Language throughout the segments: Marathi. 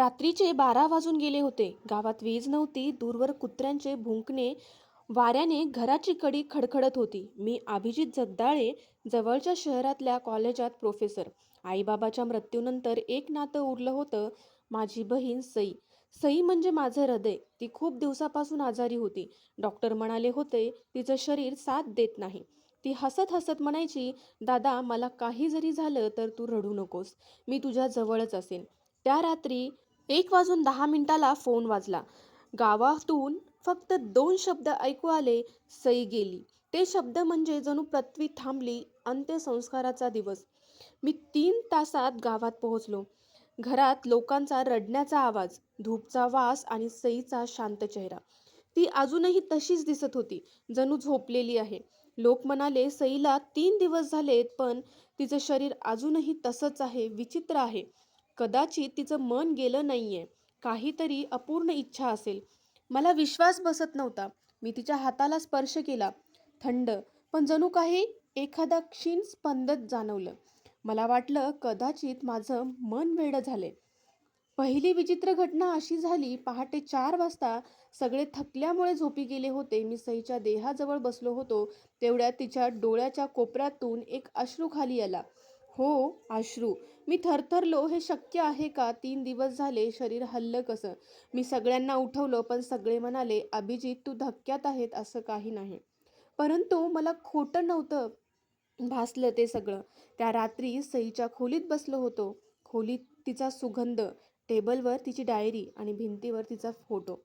रात्रीचे बारा वाजून गेले होते. गावात वीज नव्हती. दूरवर कुत्र्यांचे भुंकणे वाऱ्याने घराची कडी खडखडत होती. मी अभिजित जगदाळे जवळच्या शहरातल्या कॉलेजात प्रोफेसर. आईबाबाच्या मृत्यूनंतर एक नातं उरलं होतं. माझी बहीण सई. सई म्हणजे माझं हृदय. ती खूप दिवसापासून आजारी होती. डॉक्टर म्हणाले होते तिचं शरीर साथ देत नाही. ती हसत हसत म्हणायची दादा मला काही जरी झालं तर तू रडू नकोस. मी तुझ्या जवळच असेन. त्या रात्री एक वाजून दहा मिनिटाला फोन वाजला. गावातून फक्त दोन शब्द ऐकू आले सई गेली. ते शब्द म्हणजे जणू पृथ्वी थांबली अंत्यसंस्काराचा दिवस. मी तीन तासात गावात पोहोचलो. घरात लोकांचा रडण्याचा आवाज धूपचा वास आणि सईचा शांत चेहरा. ती अजूनही तशीच दिसत होती जणू झोपलेली आहे. लोक म्हणाले सईला तीन दिवस झालेत पण तिचं शरीर अजूनही तसंच आहे विचित्र आहे. कदाचित तिचं मन गेलं नाही आहे काहीतरी अपूर्ण इच्छा असेल. मला विश्वास बसत नव्हता. मी तिच्या हाताला स्पर्श केला. थंड पण जणू काही एखादा क्षीण स्पंदत जाणवलं. मला वाटलं कदाचित माझं मन वेडं झाले. पहिली विचित्र घटना अशी झाली पहाटे चार वाजता सगळे थकल्यामुळे झोपी गेले होते. मी सईच्या देहाजवळ बसलो होतो. तेवढ्या तिच्या डोळ्याच्या कोपऱ्यातून एक अश्रू खाली आला. हो आश्रू मी थरथरलो हे शक्य आहे का? तीन दिवस झाले शरीर हल्लं कसं? मी सगळ्यांना उठवलं पण सगळे म्हणाले अभिजित तू धक्क्यात आहेत असं काही नाही. परंतु मला खोटं नव्हतं भासलं ते सगळं. त्या रात्री सईच्या खोलीत बसलो होतो. खोलीत तिचा सुगंध टेबलवर तिची डायरी आणि भिंतीवर तिचा फोटो.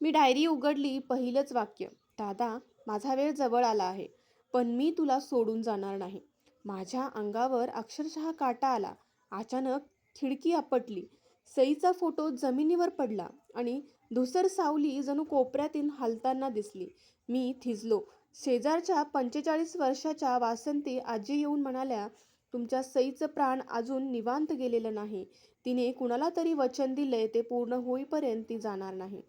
मी डायरी उघडली पहिलंच वाक्य दादा माझा वेळ जवळ आला आहे पण मी तुला सोडून जाणार नाही. माझ्या अंगावर अक्षरशः काटा आला. अचानक खिडकी आपटली. सईचा फोटो जमिनीवर पडला आणि धुसर सावली जणू कोपऱ्यातून हलताना दिसली. मी थिजलो. शेजारच्या पंचेचाळीस वर्षाच्या वासंती आजी येऊन म्हणाल्या तुमच्या सईचं प्राण अजून निवांत गेलेलं नाही. तिने कुणाला तरी वचन दिलंय ते पूर्ण होईपर्यंत ती जाणार नाही.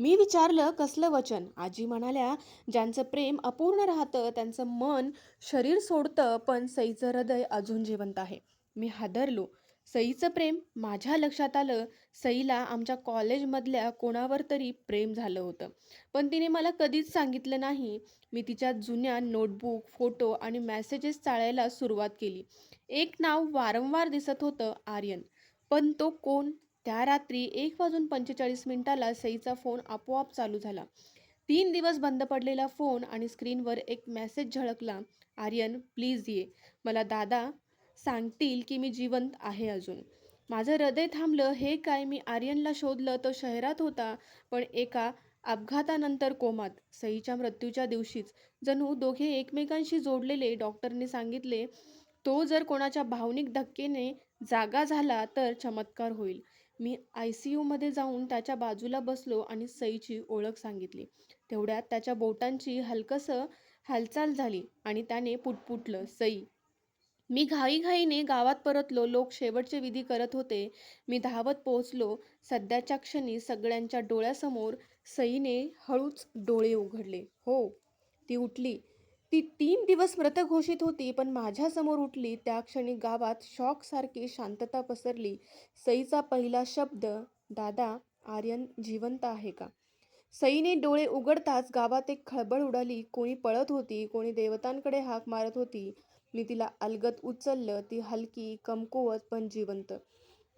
मी विचारलं कसलं वचन? आजी म्हणाल्या ज्यांचं प्रेम अपूर्ण राहतं त्यांचं मन शरीर सोडतं पण सईचं हृदय अजून जिवंत आहे. मी हादरलो. सईचं प्रेम माझ्या लक्षात आलं. सईला आमच्या कॉलेजमधल्या कोणावर तरी प्रेम झालं होतं. पण तिने मला कधीच सांगितलं नाही. मी तिच्या जुन्या नोटबुक फोटो आणि मेसेजेस चाळायला सुरुवात केली. एक नाव वारंवार दिसत होतं आर्यन. पण तो कोण? त्या रात्री एक वाजून पंचेचाळीस मिनिटाला सईचा फोन आपोआप चालू झाला. तीन दिवस बंद पडलेला फोन आणि स्क्रीनवर एक मेसेज झळकला आर्यन प्लीज ये. मला दादा सांगतील की मी जिवंत आहे अजून. माझं हृदय थांबलं. हे काय? मी आर्यनला शोधलं तो शहरात होता पण एका अपघातानंतर कोमात. सईच्या मृत्यूच्या दिवशीच. जणू दोघे एकमेकांशी जोडलेले. डॉक्टरने सांगितले तो जर कोणाच्या भावनिक धक्केने जागा झाला तर चमत्कार होईल. मी आय सी यूमध्ये जाऊन त्याच्या बाजूला बसलो आणि सईची ओळख सांगितली. तेवढ्यात त्याच्या बोटांची हलकसं हालचाल झाली आणि त्याने पुटपुटलं सई मी घाईघाईने गावात परतलो. लोक शेवटचे विधी करत होते. मी धावत पोहोचलो. सध्याच्या क्षणी सगळ्यांच्या डोळ्यासमोर सईने हळूच डोळे उघडले. हो ती उठली. ती तीन दिवस मृत घोषित होती पण माझ्यासमोर उठली त्या क्षणी गावात शॉकसारखी शांतता पसरली. सईचा पहिला शब्द दादा आर्यन जिवंत आहे का? सईने डोळे उघडताच गावात एक खळबळ उडाली. कोणी पळत होती कोणी देवतांकडे हाक मारत होती. मी तिला अलगत उचललं ती हलकी कमकुवत पण जिवंत.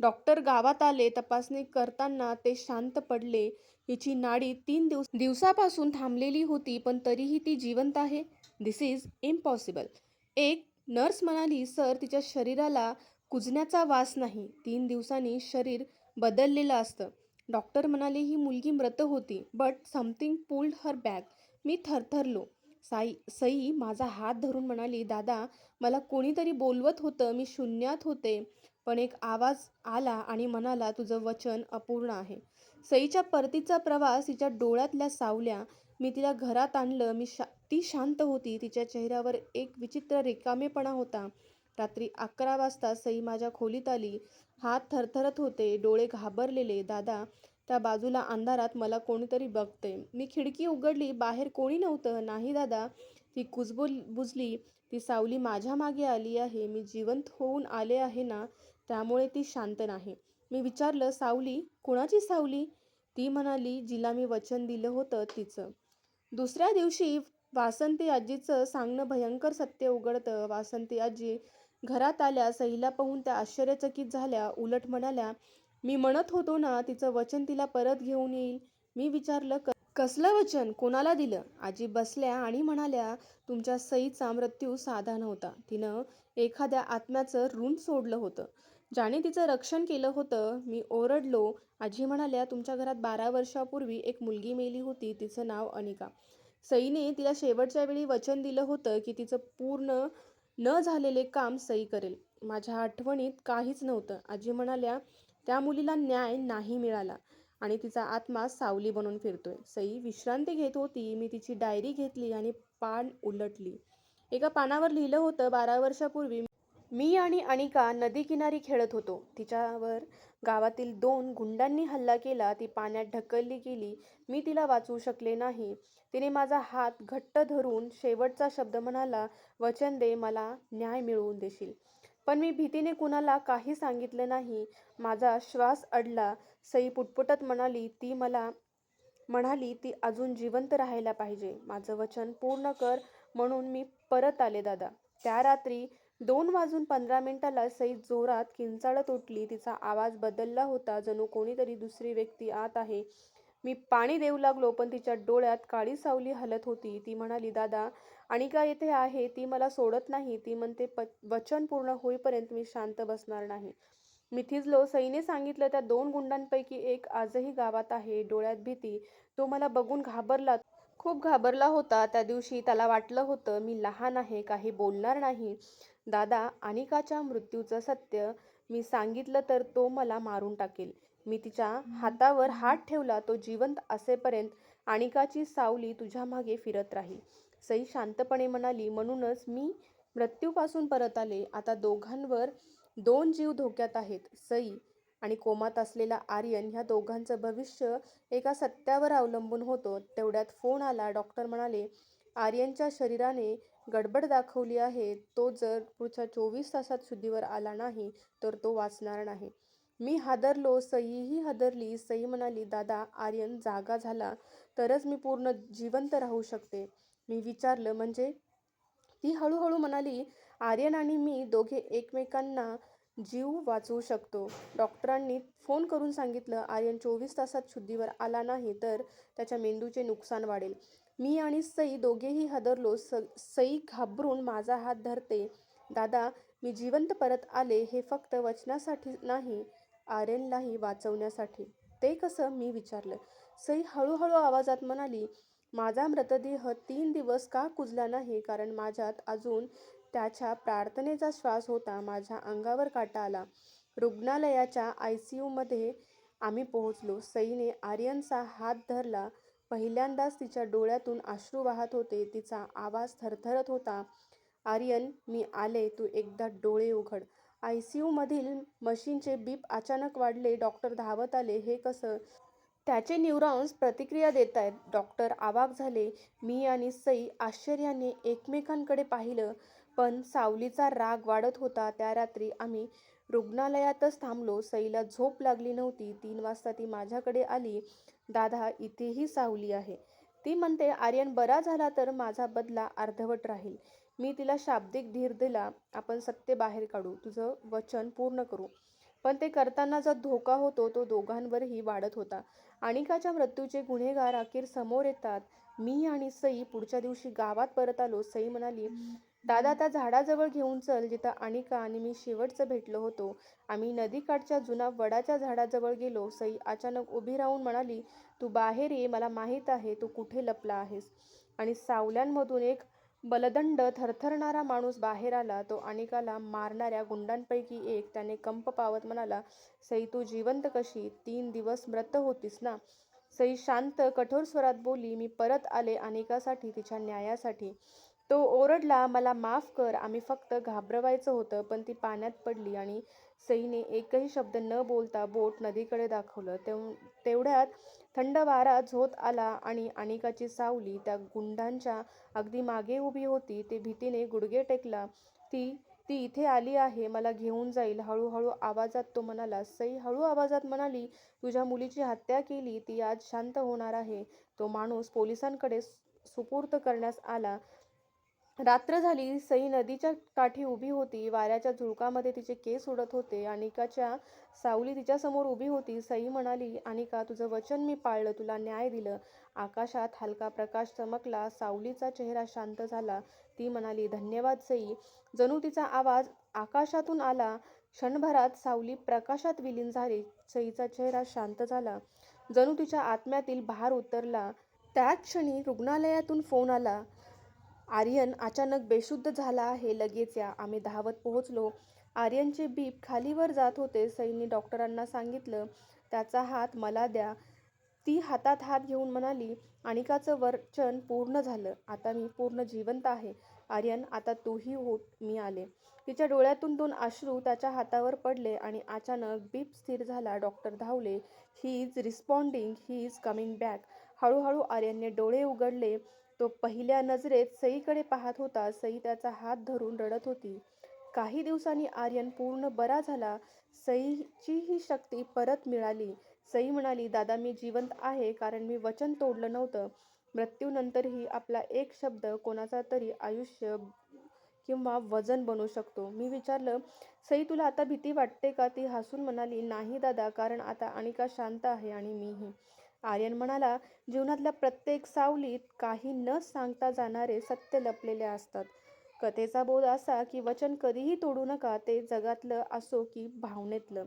डॉक्टर गावात आले तपासणी करताना ते शांत पडले. हिची नाडी तीन दिवस दिवसापासून थांबलेली होती पण तरीही ती जिवंत आहे? दिस इज इम्पॉसिबल एक नर्स म्हणाली सर तिच्या शरीराला कुजण्याचा वास नाही. तीन दिवसांनी शरीर बदललेलं असतं. डॉक्टर म्हणाले ही मुलगी मृत होती but something pulled her back मी थरथरलो. साई सई माझा हात धरून म्हणाली दादा मला कोणीतरी बोलवत होतं मी शून्यात होते. पण एक आवाज आला आणि म्हणाला तुझं वचन अपूर्ण आहे. सईच्या परतीचा प्रवास तिच्या डोळ्यातल्या सावल्या मी तिला घरात आणलं. मी शा ती शांत होती. तिच्या चेहऱ्यावर एक विचित्र रिकामेपणा होता. रात्री अकरा वाजता सई माझ्या खोलीत आली. हात थरथरत होते. डोळे घाबरलेले. दादा त्या बाजूला अंधारात मला कोणीतरी बघते मी खिडकी उघडली. बाहेर कोणी नव्हतं. नाही दादा. ती कुजबुल बुजली. ती सावली माझ्या मागे आली आहे. मी जिवंत होऊन आले आहे ना त्यामुळे ती शांत नाही. मी विचारलं सावली? कुणाची सावली? ती म्हणाली जिला मी वचन दिलं होतं तिचं. दुसऱ्या दिवशी वासंती आजीचं सांगणं भयंकर सत्य उघडतं. वासंती आजी घरात आल्या सहीला पाहून त्या आश्चर्यचकित झाल्या. उलट म्हणाल्या मी म्हणत होतो ना तिचं वचन तिला परत घेऊन येईल. मी विचारलं "क- कसलं वचन? कोणाला दिलं? आजी बसल्या आणि म्हणाल्या तुमच्या सईचा मृत्यू साधा नव्हता तिनं एखाद्या आत्म्याचं ऋण सोडलं होतं. ज्याने तिचं रक्षण केलं होतं मी ओरडलो. आजी म्हणाल्या तुमच्या घरात बारा वर्षापूर्वी एक मुलगी मेली होती. तिचं नाव अनिका. सईने तिला शेवटच्या वेळी वचन दिलं होतं की तिचं पूर्ण न झालेले काम सई करेल. माझ्या आठवणीत काहीच नव्हतं. आजी म्हणाल्या त्या मुलीला न्याय नाही मिळाला आणि तिचा आत्मा सावली बनून फिरतोय. सई विश्रांती घेत होती. मी तिची डायरी घेतली आणि पान उलटली. एका पानावर लिहिलं होतं बारा वर्षापूर्वी मी आणि अनिका नदीकिनारी खेळत होतो. तिच्यावर गावातील दोन गुंडांनी हल्ला केला. ती पाण्यात ढकलली गेली. मी तिला वाचवू शकले नाही. तिने माझा हात घट्ट धरून शेवटचा शब्द म्हणाला वचन दे मला न्याय मिळवून देशील पण मी भीतीने कुणाला काही सांगितलं नाही. माझा श्वास अडला. सई पुटपुटत म्हणाली ती मला म्हणाली ती अजून जिवंत राहायला पाहिजे. माझं वचन पूर्ण कर म्हणून मी परत आले दादा. त्या रात्री दोन वाजून पंधरा मिनिटाला सई जोरात किंचाळत उठली. तिचा आवाज बदलला होता. जणू कोणीतरी दुसरी व्यक्ती आत आहे. मी पाणी देऊ लागलो पण तिच्या डोळ्यात काळी सावली हलत होती. ती म्हणाली दादा आणि का येथे आहे. ती मला सोडत नाही. ती म्हणते प वचन पूर्ण होईपर्यंत मी शांत बसणार नाही. मी थिजलो सईने सांगितलं त्या दोन गुंडांपैकी एक आजही गावात आहे. डोळ्यात भीती. तो मला बघून घाबरला. खूप घाबरला होता. त्या दिवशी त्याला वाटलं होतं मी लहान आहे काही बोलणार नाही. दादा अनिकाच्या मृत्यूचं सत्य मी सांगितलं तर तो मला मारून टाकेल. मी तिच्या हातावर हात ठेवला तो जिवंत असेपर्यंत अनिकाची सावली तुझ्या मागे फिरत राहील सई शांतपणे म्हणाली म्हणूनच मी मृत्यूपासून परत आले. आता दोघांवर दोन जीव धोक्यात आहेत. सई आणि कोमात असलेला आर्यन ह्या दोघांचं भविष्य एका सत्यावर अवलंबून होतं. तेवढ्यात फोन आला. डॉक्टर म्हणाले आर्यनच्या शरीराने गडबड दाखवली आहे. तो जर पुढच्या चोवीस तासात शुद्धीवर आला नाही तर तो वाचणार नाही. मी हादरलो. सईही हादरली. सई म्हणाली दादा आर्यन जागा झाला. तरच मी पूर्ण जिवंत राहू शकते. मी विचारलं म्हणजे? ती हळूहळू म्हणाली आर्यन आणि मी दोघे एकमेकांना जीव वाचवू शकतो. डॉक्टरांनी फोन करून सांगितलं आर्यन चोवीस तासात शुद्धीवर आला नाही तर त्याच्या मेंदूचे नुकसान वाढेल. मी आणि सई दोघेही हादरलो स सई घाबरून माझा हात धरते. दादा मी जिवंत परत आले हे फक्त वचनासाठी नाही आर्यनलाही वाचवण्यासाठी. ते कसं? मी विचारलं. सई हळूहळू आवाजात म्हणाली माझा मृतदेह तीन दिवस का कुजला नाही? कारण माझ्यात अजून त्याच्या प्रार्थनेचा श्वास होता माझ्या अंगावर काटा आला. रुग्णालयाच्या आय सी यूमध्ये आम्ही पोहोचलो. सईने आर्यनचा हात धरला. पहिल्यांदाच तिच्या डोळ्यातून अश्रू वाहत होते. तिचा आवाज थरथरत होता. आर्यन मी आले तू एकदा डोळे उघड. आय सी यूमधील मशीनचे बीप अचानक वाढले. डॉक्टर धावत आले. हे कसं? त्याचे न्यूरॉन्स प्रतिक्रिया देत आहेत. डॉक्टर आवाक झाले. मी आणि सई आश्चर्याने एकमेकांकडे पाहिलं. पण सावलीचा राग वाढत होता. त्या रात्री आम्ही रुग्णालयातच थांबलो. सईला झोप लागली नव्हती. तीन वाजता ती माझ्याकडे आली. दादा इथेही सावली आहे. ती म्हणते आर्यन बरा झाला तर माझा बदला अर्धवट राहील. मी तिला शाब्दिक धीर दिला. आपण सत्य बाहेर काढू. तुझं वचन पूर्ण करू. पण ते करताना जो धोका होतो तो दोघांवरही वाढत होता. अनिकाच्या मृत्यूचे गुन्हेगार अखेर समोर येतात. मी आणि सई पुढच्या दिवशी गावात परत आलो. सई म्हणाली दादा त्या झाडाजवळ घेऊन चल जिथं अनिका आणि मी शेवटचं भेटलो होतो. आम्ही नदीकाठच्या जुना वडाच्या झाडाजवळ गेलो. सई अचानक उभी राहून म्हणाली तू बाहेर ये मला माहीत आहे तू कुठे लपला आहेस. आणि सावल्यांमधून एक बलदंड थरथरणारा माणूस बाहेर आला. तो अनिकाला मारणाऱ्या गुंडांपैकी एक त्याने कंप पावत म्हणाला सई तू जिवंत कशी? तीन दिवस मृत होतीस ना? सई शांत कठोर स्वरात बोली मी परत आले अनिकासाठी तिच्या न्यायासाठी. तो ओरडला मला माफ कर आम्ही फक्त घाबरवायचं होतं पण ती पाण्यात पडली आणि सईने एकही शब्द न बोलता बोट नदीकडे दाखवलं. तेव तेवढ्यात थंड वारा झोत आला आणि अनिकाची सावली त्या गुंडांच्या अगदी मागे उभी होती. ते भीतीने गुडघे टेकला. ती ती इथे आली आहे मला घेऊन जाईल. हळूहळू आवाजात तो म्हणाला सई हळू आवाजात म्हणाली तुझ्या मुलीची हत्या केली ती आज शांत होणार आहे. तो माणूस पोलिसांकडे सुपूर्द करण्यास आला. रात्र झाली सई नदीच्या काठी उभी होती वाऱ्याच्या झुळकामध्ये तिचे केस उडत होते अनिकाच्या सावली तिच्यासमोर उभी होती. सई म्हणाली अनिका तुझं वचन मी पाळलं तुला न्याय दिलं. आकाशात हलका प्रकाश चमकला सावलीचा चेहरा शांत झाला. ती म्हणाली धन्यवाद सई. जणू तिचा आवाज आकाशातून आला. क्षणभरात सावली प्रकाशात विलीन झाली सईचा चेहरा शांत झाला. जणू तिच्या आत्म्यातील भार उतरला. त्याच क्षणी रुग्णालयातून फोन आला. आर्यन अचानक बेशुद्ध झाला आहे. लगेच या. आम्ही धावत पोहोचलो. आर्यनचे बीप खालीवर जात होते. सईंनी डॉक्टरांना सांगितलं त्याचा हात मला द्या. ती हातात हात घेऊन म्हणाली अनिकाचं वर्चन पूर्ण झालं. आता मी पूर्ण जिवंत आहे. आर्यन आता तूही होत मी आले. तिच्या डोळ्यातून दोन अश्रू त्याच्या हातावर पडले आणि अचानक बीप स्थिर झाला. डॉक्टर धावले. He is responding he is coming back हळूहळू आर्यनने डोळे उघडले. तो पहिल्या नजरेत सईकडे पाहत होता. सई त्याचा हात धरून रडत होती. काही दिवसांनी आर्यन पूर्ण बरा झाला. सईची ही शक्ती परत मिळाली. सई म्हणाली दादा मी जिवंत आहे कारण मी वचन तोडलं नव्हतं. मृत्यूनंतरही आपला एक शब्द कोणाचा तरी आयुष्य किंवा वजन बनू शकतो. मी विचारलं सई तुला आता भीती वाटते का? ती हसून म्हणाली नाही दादा कारण आता अनिका शांत आहे आणि मीही. आर्यन म्हणाला जीवनातल्या प्रत्येक सावलीत काही न सांगता जाणारे सत्य लपलेले असतात. कथेचा बोध असा की वचन कधीही तोडू नका ते जगातलं असो की भावनेतलं.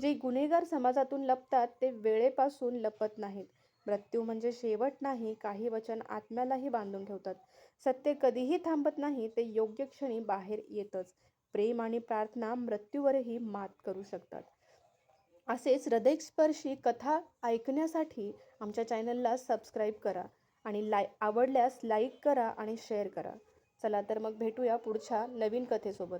जे गुन्हेगार समाजातून लपतात ते वेळेपासून लपत नाहीत. मृत्यू म्हणजे शेवट नाही काही वचन आत्म्यालाही बांधून ठेवतात. सत्य कधीही थांबत नाही ते योग्य क्षणी बाहेर येतच. प्रेम आणि प्रार्थना मृत्यूवरही मात करू शकतात. असेच हृदयस्पर्शी कथा ऐकण्यासाठी आमच्या चॅनलला सबस्क्राईब करा आणि लाय आवडल्यास लाईक करा आणि शेअर करा. चला तर मग भेटूया पुढच्या नवीन कथेसोबत.